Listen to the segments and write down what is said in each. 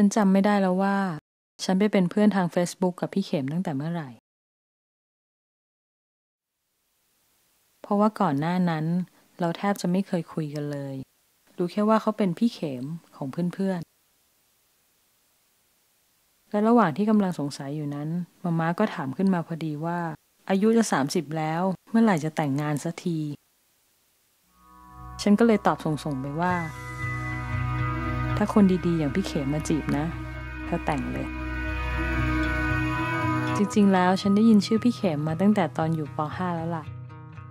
ฉันจำไม่ได้แล้วว่า ฉันไปเป็นเพื่อนทาง Facebook กับพี่เข็มตั้งแต่เมื่อไหร่ เพราะว่าก่อนหน้านั้น เราแทบจะไม่เคยคุยกันเลย รู้แค่ว่าเขาเป็นพี่เข็มของเพื่อนๆ และระหว่างที่กำลังสงสัยอยู่นั้นมาม่าก็ถามขึ้นมาพอดีว่า อายุจะ 30 แล้ว เมื่อไหร่จะแต่งงานสักที ฉันก็เลยตอบส่งๆไปว่า ถ้าคนดีๆ อย่างพี่เขมมาจีบนะเธอแต่งเลย จริงๆ แล้วฉันได้ยินชื่อพี่เขมมาตั้งแต่ตอนอยู่ป .5 แล้วล่ะ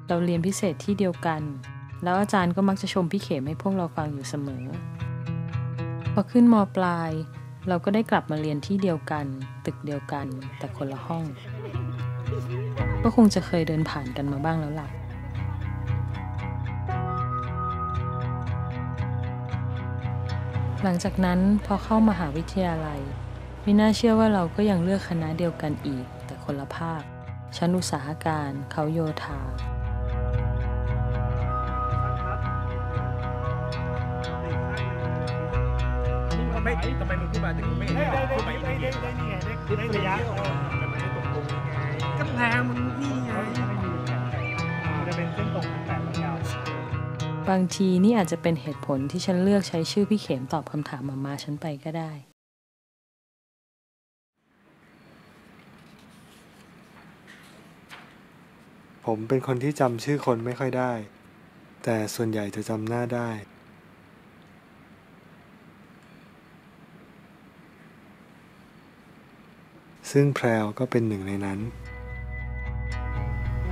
เราเรียนพิเศษที่เดียวกัน แล้วอาจารย์ก็มักจะชมพี่เขมให้พวกเราฟังอยู่เสมอ พอขึ้นมปลาย เราก็ได้กลับมาเรียนที่เดียวกัน ตึกเดียวกัน แต่คนละห้อง ก็คงจะเคยเดินผ่านกันมาบ้างแล้วล่ะ หลังจากนั้นพอเข้ามาหาวิทยาลัยไม่น่าเชื่อว่าเราก็ยังเลือกคณะเดียวกันอีก แต่คนละภาค ชั้นอุตสาหการเขาโยธา ไมทำไมมึงพูดมาถึงไม่เห็นได้ได้พูดไปได้ไม่ได้เห็นได้นี่ไงได้ได้ระยะมันไม่ได้ตรงตรงนี้ไงกำแพงมันนี่ไงไม่ บางทีนี่อาจจะเป็นเหตุผลที่ฉันเลือกใช้ชื่อพี่เข็มตอบคำถามมามาฉันไปก็ได้ ผมเป็นคนที่จำชื่อคนไม่ค่อยได้ แต่ส่วนใหญ่จะจำหน้าได้ ซึ่งแพรวก็เป็นหนึ่งในนั้น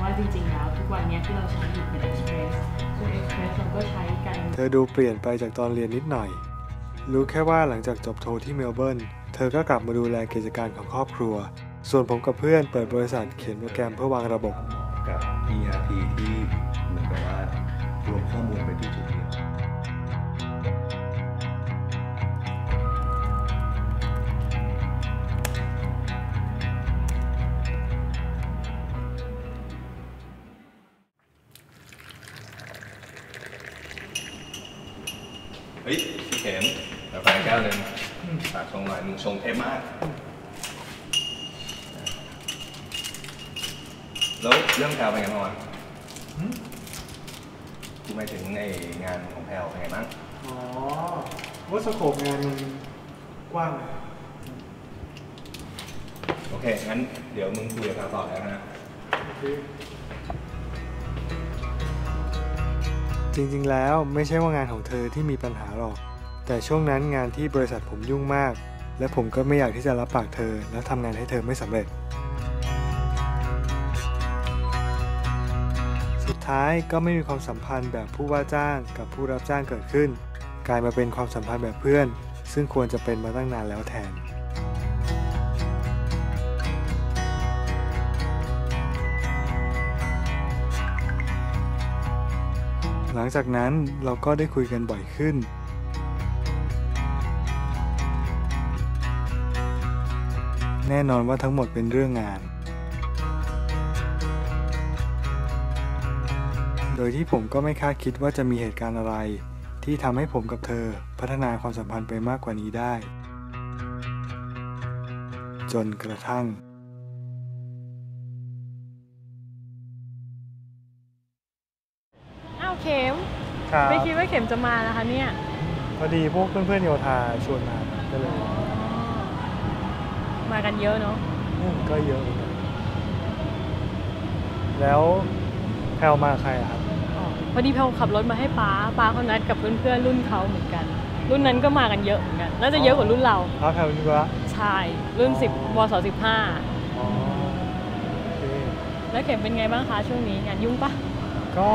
ว่าจริงๆแล้ว ทุกวันนี้ที่เราใช้อยู่เป็น Express ซึ่ง Express เราก็ใช้กันเธอดูเปลี่ยนไปจากตอนเรียนนิดหน่อย รู้แค่ว่าหลังจากจบโทที่เมลเบิร์นเธอก็กลับมาดูแลกิจการของครอบครัว ส่วนผมกับเพื่อนเปิดบริษัทเขียนโปรแกรมเพื่อวางระบบกับ ERP ที่เหมือนกับว่ารวมข้อมูลไปที่จุดเดียว เฮ้ยพี่เข็มกาแฟแก้วหนึ่งฝากชงหน่อยมึงชงเทปมาก แล้วเรื่องแพลวเป็นไงบ้างวะกูหมายถึงในงานของแพลวเป็นไงบ้าง อ๋อว่าสโคปงานมันกว้าง โอเค งั้นเดี๋ยวมึงคุยกับแพลวต่อแล้วนะ จริงๆ แล้วไม่ใช่ว่างานของเธอที่มีปัญหาหรอก แต่ช่วงนั้นงานที่บริษัทผมยุ่งมาก และผมก็ไม่อยากที่จะรับปากเธอ แล้วทำงานให้เธอไม่สำเร็จ สุดท้ายก็ไม่มีความสัมพันธ์แบบผู้ว่าจ้างกับผู้รับจ้างเกิดขึ้น กลายมาเป็นความสัมพันธ์แบบเพื่อน ซึ่งควรจะเป็นมาตั้งนานแล้วแทน หลังจากนั้นเราก็ได้คุยกันบ่อยขึ้น แน่นอนว่าทั้งหมดเป็นเรื่องงาน โดยที่ผมก็ไม่คาดคิดว่าจะมีเหตุการณ์อะไร ที่ทำให้ผมกับเธอพัฒนาความสัมพันธ์ไปมากกว่านี้ได้ จนกระทั่ง ครับไม่คิดว่าเข็มจะมานะคะเนี่ยพอดีพวกเพื่อนๆโยธาชวนมาก็เลย มากันเยอะเนาะอืมก็เยอะเหมือนกันแล้วแพลวมากับใครอะครับอ๋อพอดีเพลขับรถมาให้ป้าป้าเขานัดกับเพื่อนๆรุ่นเขาเหมือนกัน รุ่นนั้นก็มากันเยอะเหมือนกันน่าจะเยอะกว่ารุ่นเราพักแพลวนี่วะใช่รุ่นสิบวศสิบห้าอ๋อโอเคแล้วเข็มเป็นไงบ้างคะช่วงนี้งานยุ่งปะ ก็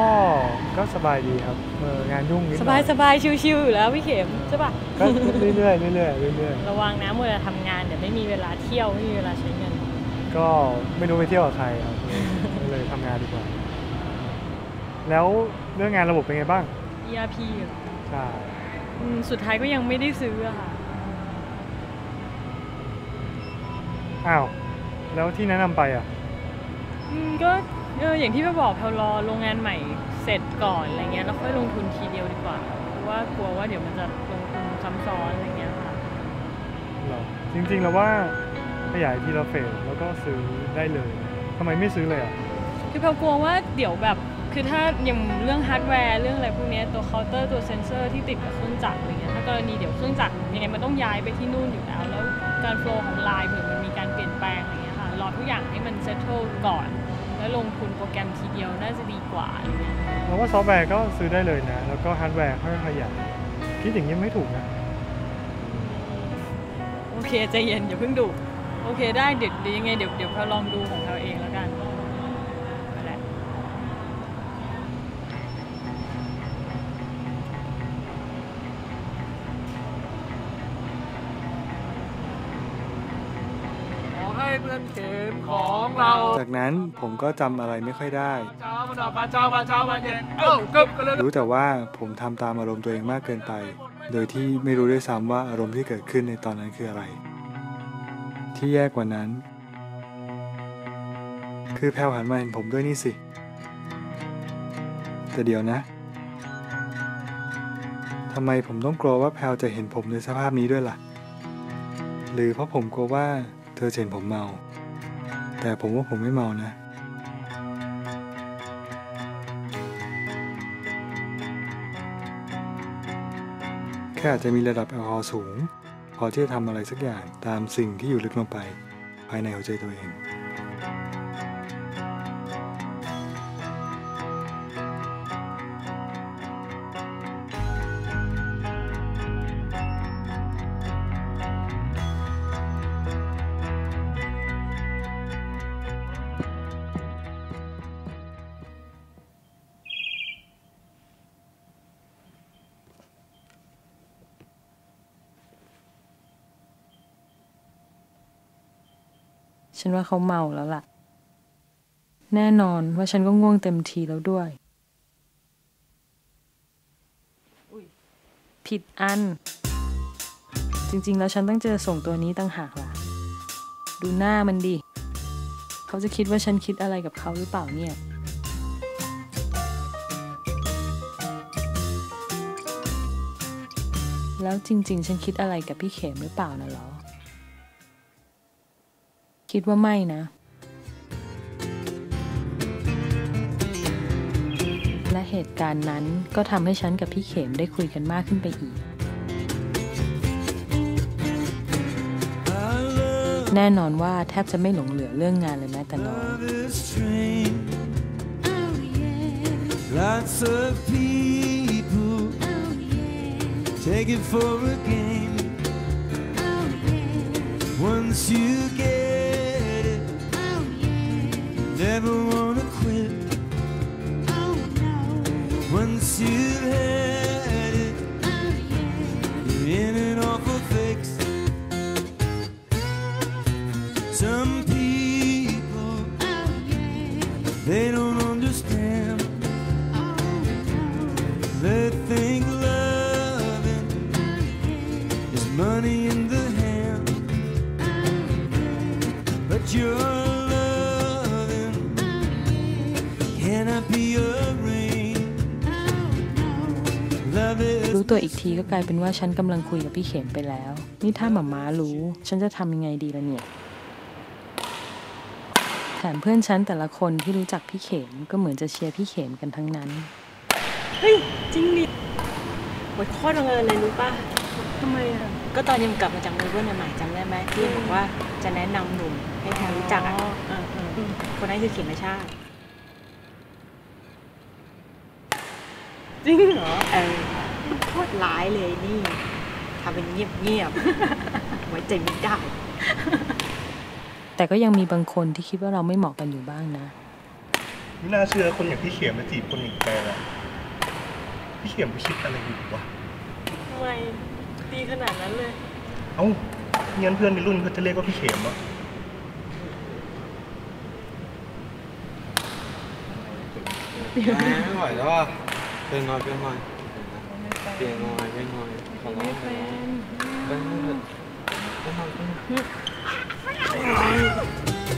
ก็สบายดีครับเอองานยุ่งนิดหสน่บาอยสบายชิวๆอยู่แล้วพี่เข็มใช่ปะก็เรื่อยๆเรื่อยๆเรื่อยระวังนะมัวแต่ทำงานเดี๋ยวไม่มีเวลาเที่ยวไม่มีเวลาใช้เงิน ๆก็ไม่รู้ไปเที่ยวกับใครครับก็เลยทำงานดีกว่า แล้วเรื่องงานระบบเป็นไงบ้าง ERP เหรอใช่ อืมสุดท้ายก็ยังไม่ได้ซื้ออะค่ะ อ้าว แล้วที่แนะนำไปอะ อืมก็ เอออย่างที่พี่บอกแพลรอโรงงานใหม่เสร็จก่อนอะไรเงี้ยแล้วค่อยลงทุนทีเดียวดีกว่าเพราะว่ากลัวว่าเดี๋ยวมันจะลงทุนซ้ำซ้อนอะไรเงี้ยค่ะจริงๆแล้วว่าขยายทีละเฟสแล้วก็ซื้อได้เลยทำไมไม่ซื้อเลยอะคือเรากลัวว่าเดี๋ยวแบบคือถ้าอย่างเรื่องฮาร์ดแวร์เรื่องอะไรพวกเนี้ยตัวเคาน์เตอร์ตัวเซนเซอร์ที่ติดกับเครื่องจักรอะไรเงี้ยถ้ากรณีเดี๋ยวเครื่องจักรยังไงมันต้องย้ายไปที่นู่นอยู่แล้ว แล้วการโฟล์ของไลน์เผื่อมันมีการเปลี่ยนแปลงอะไรเงี้ยค่ะรอทุกอย่างให้มันเซตเทิลก่อน แล้วลงทุนโปรแกรมทีเดียวน่าจะดีกว่าอะไรเงี้ยเราว่าซอฟต์แวร์ก็ซื้อได้เลยนะ แล้วก็ฮาร์ดแวร์ค่อยๆขยายคิดอย่างนี้ไม่ถูกนะ โอเคใจเย็นอย่าเพิ่งดูโอเคได้เดี๋ยวเดี๋ยวยังไงเดี๋ยวเดี๋ยวเราลองดูของเราเองแล้วกันนั่นแหละขอให้เพื่อนเข็มขอ งเราจากนั้นผมก็จำอะไรไม่ค่อยได้ เช้ามาดอกบานเช้าบานเช้าบานเย็นเอ้ากึบกันเลยรู้แต่ว่าผมทำตามอารมณ์ตัวเองมากเกินไป โดยที่ไม่รู้ด้วยซ้ำว่าอารมณ์ที่เกิดขึ้นในตอนนั้นคืออะไร ที่แย่กว่านั้น คือแพลวหันมาเห็นผมด้วยนี่สิ แต่เดี๋ยวนะทำไมผมต้องกลัวว่าแพลวจะเห็นผมในสภาพนี้ด้วยล่ะ หรือเพราะผมกลัวว่าเธอจะเห็นผมเมา แต่ผมว่าผมไม่เมานะ แค่อาจจะมีระดับแอลกอฮอล์สูง พอที่จะทำอะไรสักอย่างตามสิ่งที่อยู่ลึกลงไป ภายในหัวใจตัวเอง ฉันว่าเขาเมาแล้วล่ะ แน่นอนว่าฉันก็ง่วงเต็มทีแล้วด้วย ผิดอัน จริง ๆ แล้วฉันต้องเจอส่งตัวนี้ตั้งหากล่ะ ดูหน้ามันดิ เขาจะคิดว่าฉันคิดอะไรกับเขาหรือเปล่าเนี่ยแล้วจริง ๆ ฉันคิดอะไรกับพี่เขมหรือเปล่านะหรอ คิดว่าไม่นะ และเหตุการณ์นั้นก็ทำให้ฉันกับพี่เขมได้คุยกันมากขึ้นไปอีก แน่นอนว่าแทบจะไม่หลงเหลือเรื่องงานเลยแม้แต่น้อย Lots of people take it for a game. Once you get never wanna quit. Oh no. Once you have ตัวอีกทีก็กลายเป็นว่าฉันกำลังคุยกับพี่เขมไปแล้ว นี่ถ้าหมาม้ารู้ ฉันจะทำยังไงดีล่ะเนี่ยแถมเพื่อนฉันแต่ละคนที่รู้จักพี่เขมก็เหมือนจะเชียร์พี่เขมกันทั้งนั้น เฮ้ย จริงดิโอ้ยโคตรบังเอิญเลยรู้ป่ะทำไมอะ ก็ตอนยังกลับมาจากเมลเบิร์นใหม่ๆจำได้ไหมที่บอกว่าจะแนะนำหนุ่มให้แพรรู้จักอะอ่าอ่าคนนั้นคือเขียนมาชาติจริงเหรอเออ โคตรร้ายเลยนี่ทำเป็นเงียบๆไว้ใจไม่ได้ แต่ก็ยังมีบางคนที่คิดว่าเราไม่เหมาะกันอยู่บ้างนะไม่น่าเชื่อคนอย่างพี่เขียมมาจีบคนอย่างแกอะพี่เขียมคิดอะไรอยู่วะทำไมดีขนาดนั้นเลย เอ้างั้นเพื่อนในรุ่นเขาจะเรียกว่าพี่เขียมวะไม่ไหวแล้วอะเปลี่ยนหน่อยเปลี่ยนหน่อย เปียนหน่อยเปลี่ยนหน่อยขอร้องขอร้องเปลี่ยนหน่อยเปลี่ยนหน่อยเปลี่ยนหน่อย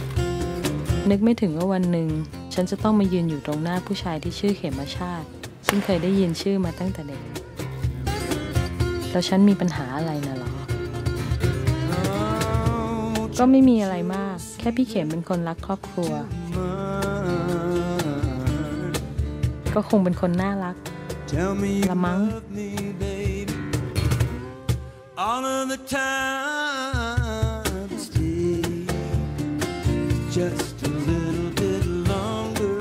นึกไม่ถึงว่าวันหนึ่ง ฉันจะต้องมายืนอยู่ตรงหน้าผู้ชายที่ชื่อเขมชาติ ซึ่งเคยได้ยินชื่อมาตั้งแต่เด็ก แล้วฉันมีปัญหาอะไรนะหรอ ก็ไม่มีอะไรมาก แค่พี่เขมเป็นคนรักครอบครัว ก็คงเป็นคนน่ารัก Tell me you Lamang. love me, baby. All of the time, stay just a little bit longer.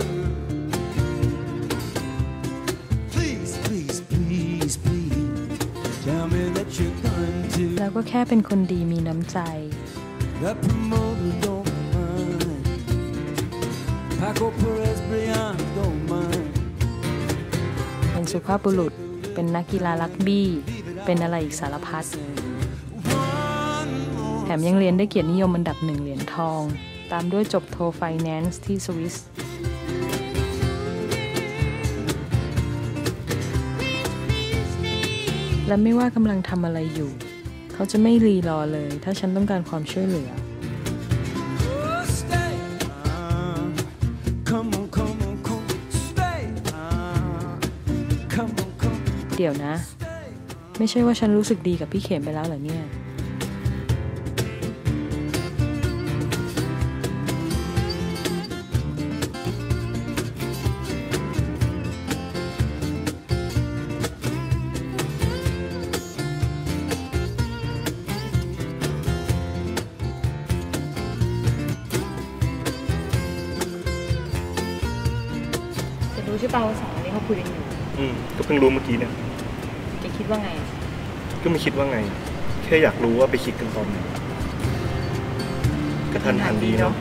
Please, please, please, please, tell me that you're going to. แล้วก็แค่เป็นคนดีมีน้ำใจ The promoter don't mind. Paco Perez Brian don't mind. สุภาพบุรุษ เป็นนักกีฬารักบี้ เป็นอะไรอีกสารพัด แถมยังเรียนได้เกียรตินิยมอันดับหนึ่งเหรียญทอง ตามด้วยจบโทไฟแนนซ์ที่สวิสและไม่ว่ากำลังทำอะไรอยู่ เขาจะไม่รีรอเลย ถ้าฉันต้องการความช่วยเหลือ ดี๋ยวนะ stay. ไม่ใช่ว่าฉันรู้สึกดีกับพี่เข็มไปแล้วเหรอเนี่ยจะรู้ใช่ป่าวว่าสองคนนี้เขาคุยกันอยู่ อืม ก็เพิ่งรู้เมื่อกี้เนี่ยจะ คิดว่าไง ก็ไม่คิดว่าไง แค่อยากรู้ว่าไปคิดกันตอนไหนกระทันหันดีเนาะ